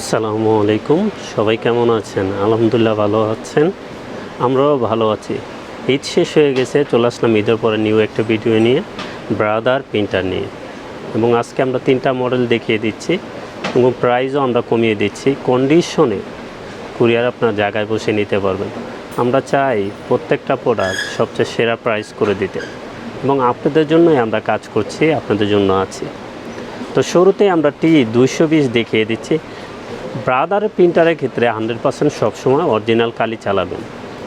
আসসালামু আলাইকুম। সবাই কেমন আছেন? আলহামদুলিল্লাহ ভালো আছেন। আমরাও ভালো আছি। ঈদ শেষ হয়ে গেছে, চলে আসলাম ঈদের পরে নিউ একটা ভিডিও নিয়ে ব্রাদার প্রিন্টার নিয়ে। এবং আজকে আমরা তিনটা মডেল দেখিয়ে দিচ্ছি এবং প্রাইসও আমরা কমিয়ে দিচ্ছি। কন্ডিশনে কুরিয়ার আপনার জায়গায় বসে নিতে পারবেন আমরা চাই প্রত্যেকটা প্রোডাক্ট সবচেয়ে সেরা প্রাইস করে দিতে। এবং আপনাদের জন্যই আমরা কাজ করছি, আপনাদের জন্য আছি। তো শুরুতে আমরা টি দুইশো বিশ দেখিয়ে দিচ্ছি। ব্রাদার প্রিন্টারের ক্ষেত্রে হান্ড্রেড পার্সেন্ট সবসময় অরিজিনাল কালি চালাবেন।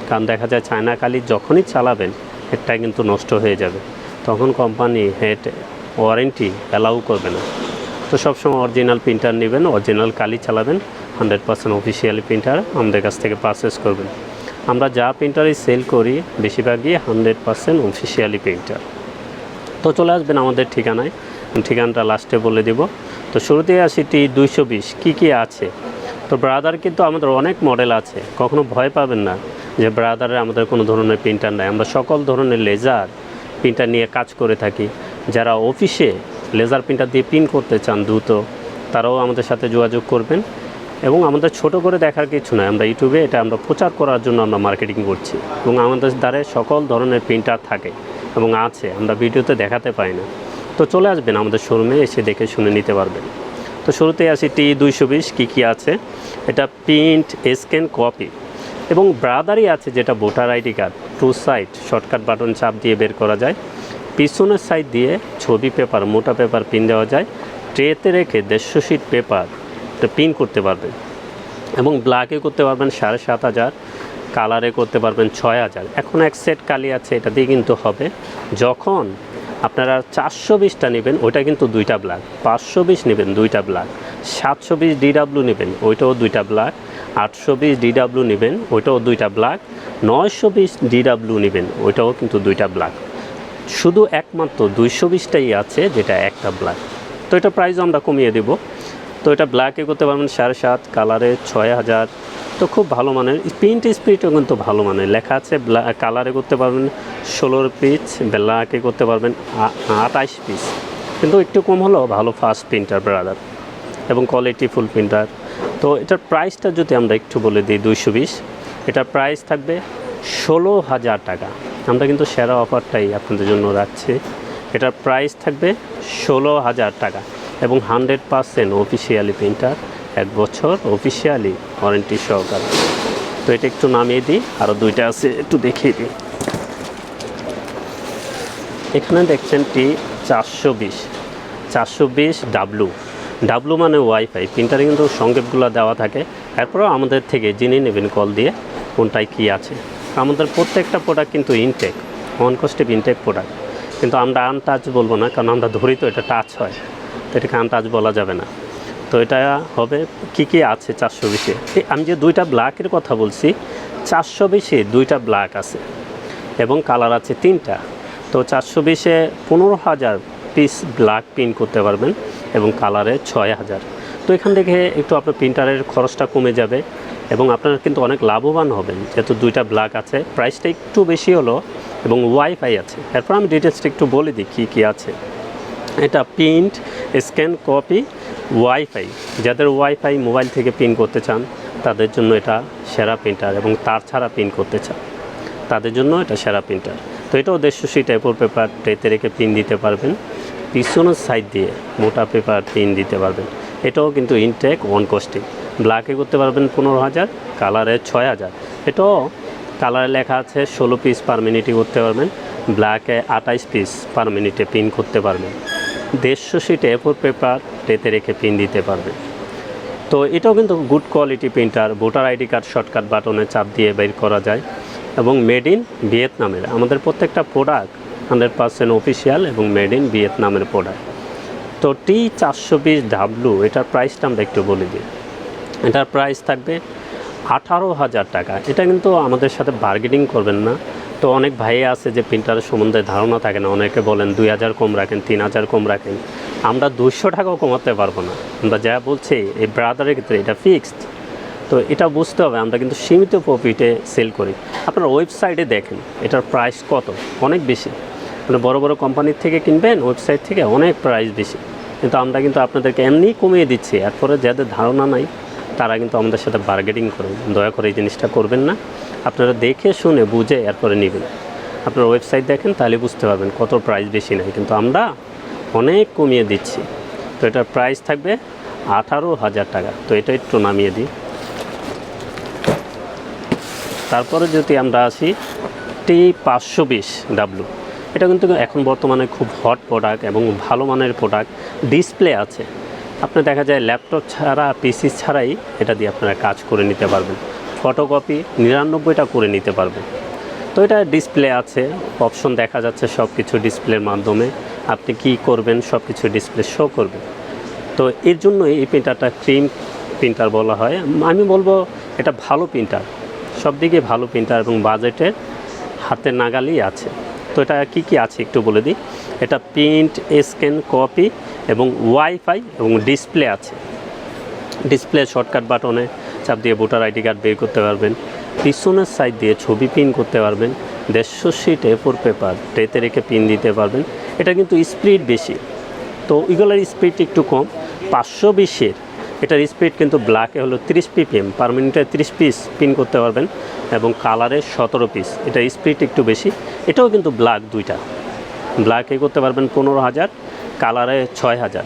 কারণ দেখা যায় চায়না কালি যখনই চালাবেন, হেডটা কিন্তু নষ্ট হয়ে যাবে। তখন কোম্পানি হেড ওয়ারেন্টি অ্যালাউ করবে না। তো সবসময় অরিজিনাল প্রিন্টার নেবেন, অরিজিনাল কালি চালাবেন, হান্ড্রেড পার্সেন্ট অফিসিয়ালি প্রিন্টার আমাদের কাছ থেকে পারচেস করবেন। আমরা যা প্রিন্টারই সেল করি, বেশিরভাগই হান্ড্রেড পার্সেন্ট অফিসিয়ালি প্রিন্টার। তো চলে আসবেন আমাদের ঠিকানায় ঠিকানাটা লাস্টে বলে দিব। তো শুরুতেই আসি টি দুইশো বিশ, কী কী আছে? তো ব্রাদার কিন্তু আমাদের অনেক মডেল আছে, কখনো ভয় পাবেন না যে ব্রাদারে আমাদের কোনো ধরনের প্রিন্টার নাই। আমরা সকল ধরনের লেজার প্রিন্টার নিয়ে কাজ করে থাকি। যারা অফিসে লেজার প্রিন্টার দিয়ে প্রিন্ট করতে চান দ্রুত, তারাও আমাদের সাথে যোগাযোগ করবেন। এবং আমাদের ছোট করে দেখার কিছু নয় আমরা ইউটিউবে এটা আমরা প্রচার করার জন্য আমরা মার্কেটিং করছি। এবং আমাদের দ্বারে সকল ধরনের প্রিন্টার থাকে এবং আছে, আমরা ভিডিওতে দেখাতে পাই না। তো চলে আসবেন আমাদের শোরুমে, এসে দেখে শুনে নিতে পারবেন। তো শুরুতেই আসি টি দুইশো বিশ, কী কী আছে? এটা প্রিন্ট, স্ক্যান, কপি। এবং ব্রাদারই আছে যেটা voter ID card, two side, shortcut button, চাপ দিয়ে বের করা যায়। পিছনের সাইড দিয়ে ছবি পেপার, মোটা পেপার পিন দেওয়া যায়। ট্রেতে রেখে দেড়শো শিট পেপার পিন করতে পারবেন। এবং ব্ল্যাকে করতে পারবেন সাড়ে সাত হাজার কালারে করতে পারবেন ছয় হাজার। এখন এক সেট কালি আছে, এটা দিয়ে কিন্তু হবে। যখন আপনারা চারশো বিশটা নেবেন, ওইটা কিন্তু দুইটা ব্লাক পাঁচশো বিশ নেবেন, দুইটা ব্লাক সাতশো বিশ ডিডাব্লু নেবেন, ওইটাও দুইটা ব্লাক আটশো বিশ ডিডাব্লু নেবেন, ওইটাও দুইটা ব্লাক নয়শো বিশ ডিডাব্লু নেবেন, ওইটাও কিন্তু দুইটা ব্লাক শুধু একমাত্র দুইশো বিশটাই আছে, যেটা একটা ব্লাক তো এটা প্রাইস আমরা কমিয়ে দেব। তো এটা ব্ল্যাকে করতে পারবেন সাড়ে সাত কালারে ছয় হাজার। তো খুব ভালো মানের প্রিন্ট স্পিডও কিন্তু ভালো মানের। লেখা আছে কালারে করতে পারবেন, ষোলোর পিস ব্ল্যাকে করতে পারবেন আঠাইশ পিস কিন্তু একটু কম হলেও ভালো ফাস্ট প্রিন্টার ব্রাদার এবং কোয়ালিটি ফুল প্রিন্টার তো এটার প্রাইসটা যদি আমরা একটু বলে দিই, দুইশো বিশ, এটার প্রাইস থাকবে ষোলো হাজার টাকা। আমরা কিন্তু সেরা অফারটাই আপনাদের জন্য রাখছি। এটার প্রাইস থাকবে ষোলো হাজার টাকা। এবং হান্ড্রেড পারসেন্ট অফিসিয়ালি প্রিন্টার এক বছর অফিসিয়ালি ওয়ারেন্টি সহকারে। তো এটা একটু নামিয়ে দিই আরও দুইটা আছে, একটু দেখিয়ে দিই। এখানে দেখছেন টি চারশো বিশ চারশো বিশ ডাব্লু ডাব্লু মানে ওয়াইফাই প্রিন্টারে কিন্তু সংকেতগুলো দেওয়া থাকে। এরপরেও আমাদের থেকে জেনে নেবেন কল দিয়ে, কোনটায় কী আছে। আমাদের প্রত্যেকটা প্রোডাক্ট কিন্তু ইনটেক অন কস্টিভ ইনটেক প্রোডাক্ট কিন্তু আমরা আনটাচ বলব না, কারণ আমরা ধরি তো এটা টাচ হয়। তো এটাকে আনটাচ বলা যাবে না। তো এটা হবে কি কি আছে চারশো বিশে? আমি যে দুইটা ব্ল্যাকের কথা বলছি, চারশো বিশে দুইটা ব্ল্যাক আছে এবং কালার আছে তিনটা। তো চারশো বিশে পনেরো হাজার পিস ব্ল্যাক প্রিন্ট করতে পারবেন এবং কালারে ছয় হাজার। তো এখান থেকে একটু আপনার প্রিন্টারের খরচটা কমে যাবে এবং আপনারা কিন্তু অনেক লাভবান হবেন। যেহেতু দুইটা ব্ল্যাক আছে প্রাইসটা একটু বেশি হলো এবং ওয়াইফাই আছে। এরপর আমি ডিটেলসটা একটু বলে দিই কী কী আছে। এটা প্রিন্ট স্ক্যান কপি ওয়াইফাই যাদের ওয়াইফাই মোবাইল থেকে প্রিন্ট করতে চান, তাদের জন্য এটা সেরা প্রিন্টার এবং তার ছাড়া প্রিন্ট করতে চান, তাদের জন্য এটা সেরা প্রিন্টার তো এটাও দেড়শো সিট এপোর পেপার ট্রেতে রেখে প্রিন্ট দিতে পারবেন। পিছনের সাইড দিয়ে মোটা পেপার প্রিন্ট দিতে পারবেন। এটাও কিন্তু ইনটেক ওয়ান কস্টিং ব্ল্যাকে করতে পারবেন পনেরো হাজার কালারে ছয় হাজার। এটাও কালারে লেখা আছে ষোলো পিস পার মিনিটে করতে পারবেন। ব্ল্যাকে আঠাইশ পিস পার মিনিটে প্রিন্ট করতে পারবেন। দেড়শো সিট এফোর পেপার ট্রেতে রেখে পিন দিতে পারবে। তো এটাও কিন্তু good quality printer voter ID card shortcut বাটনে চাপ দিয়ে বের করা যায় এবং মেড ইন ভিয়েতনামের। আমাদের প্রত্যেকটা প্রোডাক্ট হান্ড্রেড পার্সেন্ট অফিসিয়াল এবং মেড ইন ভিয়েতনামের প্রোডাক্ট তো টি চারশো বিশ ডাব্লু এটার প্রাইসটা আমরা একটু বলে দিই। এটার প্রাইস থাকবে আঠারো হাজার টাকা। এটা কিন্তু আমাদের সাথে বার্গেনিং করবেন না। তো অনেক ভাই আছে যে প্রিন্টারের সম্বন্ধে ধারণা থাকে না। অনেকে বলেন দুই হাজার কম রাখেন, তিন হাজার কম রাখেন। আমরা দুশো টাকাও কমাতে পারব না। আমরা যা বলছি, এই ব্রাদারের ক্ষেত্রে এটা ফিক্সড তো এটা বুঝতে হবে, আমরা কিন্তু সীমিত প্রফিটে সেল করি। আপনার ওয়েবসাইটে দেখেন, এটার প্রাইস কত? অনেক বেশি। মানে বড় বড় কোম্পানির থেকে কিনবেন ওয়েবসাইট থেকে অনেক প্রাইস বেশি। কিন্তু আমরা কিন্তু আপনাদেরকে এমনি কমিয়ে দিচ্ছি, এরপরে যাদের ধারণা নাই, তারা কিন্তু আমাদের সাথে বার্গেটিং করেন। দয়া করে এই জিনিসটা করবেন না। আপনারা দেখে শুনে, বুঝে এরপরে নেবেন। আপনার ওয়েবসাইট দেখেন, তাহলে বুঝতে পারবেন কত প্রাইস বেশি নেয় কিন্তু আমরা অনেক কমিয়ে দিচ্ছি। তো এটার প্রাইস থাকবে আঠারো হাজার টাকা। তো এটা একটু নামিয়ে দিই। তারপরে যদি আমরা আসি টি পাঁচশো বিশ ডাব্লু এটা কিন্তু এখন বর্তমানে খুব হট প্রোডাক্ট এবং ভালো মানের প্রোডাক্ট ডিসপ্লে আছে। আপনি দেখা যায় ল্যাপটপ ছাড়া পিসি ছাড়াই এটা দিয়ে আপনারা কাজ করে নিতে পারবেন। ফটোকপি নিরানব্বইটা করে নিতে পারবেন। তো এটা ডিসপ্লে আছে অপশন দেখা যাচ্ছে সব কিছু ডিসপ্লের মাধ্যমে। আপনি কি করবেন সব কিছু ডিসপ্লে শো করবে তো এর জন্য এই প্রিন্টারটা ক্রিম প্রিন্টার বলা হয়। আমি বলব এটা ভালো প্রিন্টার সব দিকে ভালো প্রিন্টার এবং বাজেটের হাতের নাগালই আছে। তো এটা কি কি আছে একটু বলে দিই। এটা প্রিন্ট স্ক্যান কপি এবং ওয়াইফাই এবং ডিসপ্লে আছে। ডিসপ্লে শর্টকাট বাটনে চাপ দিয়ে ভোটার আইডি কার্ড বের করতে পারবেন। পিছনের সাইড দিয়ে ছবি পিন করতে পারবেন। দেড়শো শিট এ পেপার ট্রেতে রেখে পিন দিতে পারবেন। এটা কিন্তু স্পিড বেশি। তো এগুলোর স্পিড একটু কম। পাঁচশো বিশের। এটার স্পিড কিন্তু ব্ল্যাকে হলো তিরিশ পিপিএম পার মিনিটে তিরিশ পিস পিন করতে পারবেন এবং কালারে সতেরো পিস এটা স্পিড একটু বেশি। এটাও কিন্তু ব্ল্যাক দুইটা। ব্ল্যাকে করতে পারবেন পনেরো হাজার কালারে ছয় হাজার।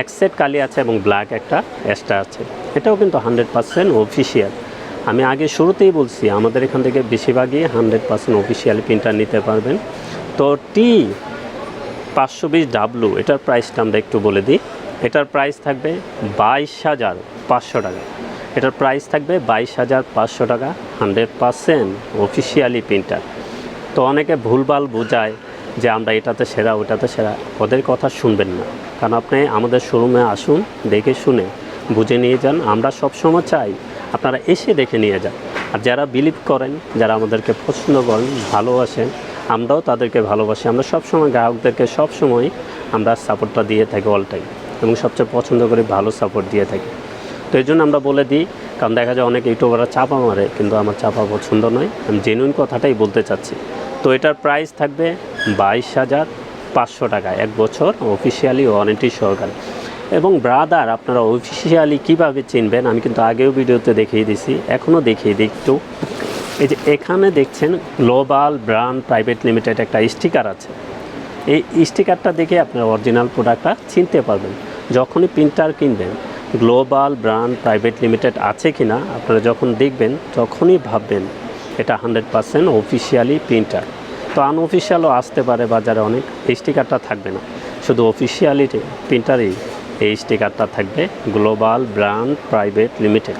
এক সেট কালি আছে এবং ব্ল্যাক একটা এক্সট্রা আছে। এটাও কিন্তু হান্ড্রেড পার্সেন্ট অফিসিয়াল আমি আগে শুরুতেই বলছি, আমাদের এখান থেকে বেশিরভাগই হান্ড্রেড পার্সেন্ট অফিসিয়াল প্রিন্টার নিতে পারবেন। তো টি পাঁচশো বিশ ডাব্লু এটার প্রাইসটা আমরা একটু বলে দিই। এটার প্রাইস থাকবে বাইশ হাজার পাঁচশো টাকা। এটার প্রাইস থাকবে বাইশ হাজার পাঁচশো টাকা হান্ড্রেড পারসেন্ট অফিসিয়ালি প্রিন্টার তো অনেকে ভুলভাল বোঝায় যে আমরা এটাতে সেরা, ওটাতে সেরা। ওদের কথা শুনবেন না। কারণ আপনি আমাদের শোরুমে আসুন, দেখে শুনে, বুঝে নিয়ে যান। আমরা সবসময় চাই আপনারা এসে দেখে নিয়ে যান। আর যারা বিলিভ করেন, যারা আমাদেরকে পছন্দ করেন, ভালোবাসেন, আমরাও তাদেরকে ভালোবাসি। আমরা সবসময় গ্রাহকদেরকে সবসময় আমরা সাপোর্টটা দিয়ে থাকি অল টাইম এবং সবচেয়ে পছন্দ করে ভালো সাপোর্ট দিয়ে থাকি। তো এই জন্য আমরা বলে দিই, কারণ দেখা যায় অনেক ইউটিউবাররা চাপা মারে, কিন্তু আমার চাপা পছন্দ নয়, আমি জেনুইন কথাটাই বলতে চাচ্ছি। তো এটার প্রাইস থাকবে বাইশ হাজার পাঁচশো টাকা, এক বছর অফিসিয়ালি ওয়ারেন্টি সহকারে। এবং ব্রাদার, আপনারা অফিসিয়ালি কীভাবে চিনবেন? আমি কিন্তু আগেও ভিডিওতে দেখিয়ে দিছি এখনও দেখিয়ে দিই একটু। এই যে এখানে দেখছেন গ্লোবাল ব্র্যান্ড প্রাইভেট লিমিটেড একটা স্টিকার আছে। এই স্টিকারটা দেখে আপনারা অরিজিনাল প্রোডাক্টটা চিনতে পারবেন। যখনই প্রিন্টার কিনবেন গ্লোবাল ব্র্যান্ড প্রাইভেট লিমিটেড আছে কি না আপনারা যখন দেখবেন, তখনই ভাববেন, এটা হান্ড্রেড পারসেন্ট অফিসিয়ালি প্রিন্টার তো আনঅফিসিয়ালও আসতে পারে বাজারে অনেক স্টিকারটা থাকবে না। শুধু অফিসিয়ালি প্রিন্টারই এই স্টিকারটা থাকবে গ্লোবাল ব্র্যান্ড প্রাইভেট লিমিটেড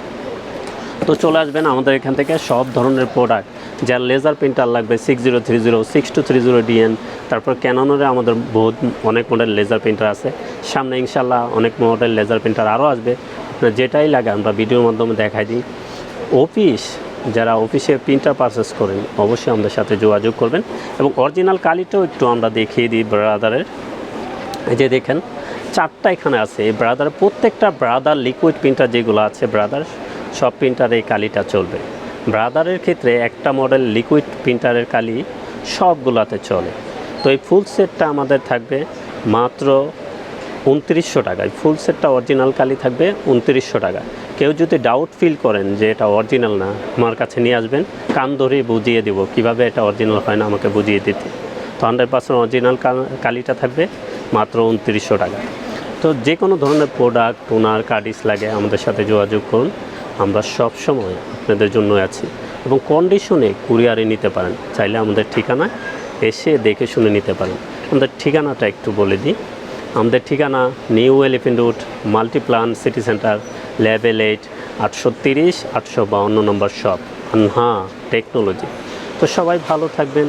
তো চলে আসবেন আমাদের এখান থেকে সব ধরনের প্রোডাক্ট যার লেজার প্রিন্টার লাগবে six zero three zero six two three zero DN তারপর ক্যাননের আমাদের বহুত অনেক মডেল লেজার প্রিন্টার আছে। সামনে ইনশাল্লাহ অনেক মডেল লেজার প্রিন্টার আরও আসবে। আপনার যেটাই লাগে আমরা ভিডিওর মাধ্যমে দেখাই দিই। অফিস যারা অফিসে প্রিন্টার পারচেস করেন, অবশ্যই আমাদের সাথে যোগাযোগ করবেন। এবং অরিজিনাল কালিটাও একটু আমরা দেখিয়ে দিই ব্রাদারের এই যে দেখেন চারটা এখানে আছে। এই ব্রাদার প্রত্যেকটা ব্রাদার লিকুইড প্রিন্টার যেগুলো আছে ব্রাদার সব প্রিন্টারে এই কালিটা চলবে। ব্রাদারের ক্ষেত্রে একটা মডেল লিকুইড প্রিন্টারের কালি সবগুলাতে চলে। তো এই ফুল সেটটা আমাদের থাকবে মাত্র উনত্রিশশো টাকায়। ফুল সেটটা অরিজিনাল কালি থাকবে উনত্রিশশো টাকা কেউ যদি ডাউট ফিল করেন যে এটা অরিজিনাল না, আমার কাছে নিয়ে আসবেন। কান ধরে বুঝিয়ে দেবো, কীভাবে এটা অরিজিনাল হয় না আমাকে বুঝিয়ে দিতে। তো হান্ড্রেড পার্সেন্ট অরিজিনাল কালিটা থাকবে। মাত্র উনত্রিশশো টাকা। তো যে কোনো ধরনের প্রোডাক্ট টোনার কার্ডিস লাগে, আমাদের সাথে যোগাযোগ করুন। আমরা সব সময় আপনাদের জন্য আছি। এবং কন্ডিশনে কুরিয়ারে নিতে পারেন। চাইলে আমাদের ঠিকানায় এসে দেখে শুনে নিতে পারেন। আমাদের ঠিকানাটা একটু বলে দিই। আমাদের ঠিকানা New Elephant Road Multiplan city centre level eight আটশো তিরিশ, আটশো বাউন্ন নম্বর শপ হ্যাঁ টেকনোলজি তো সবাই ভালো থাকবেন।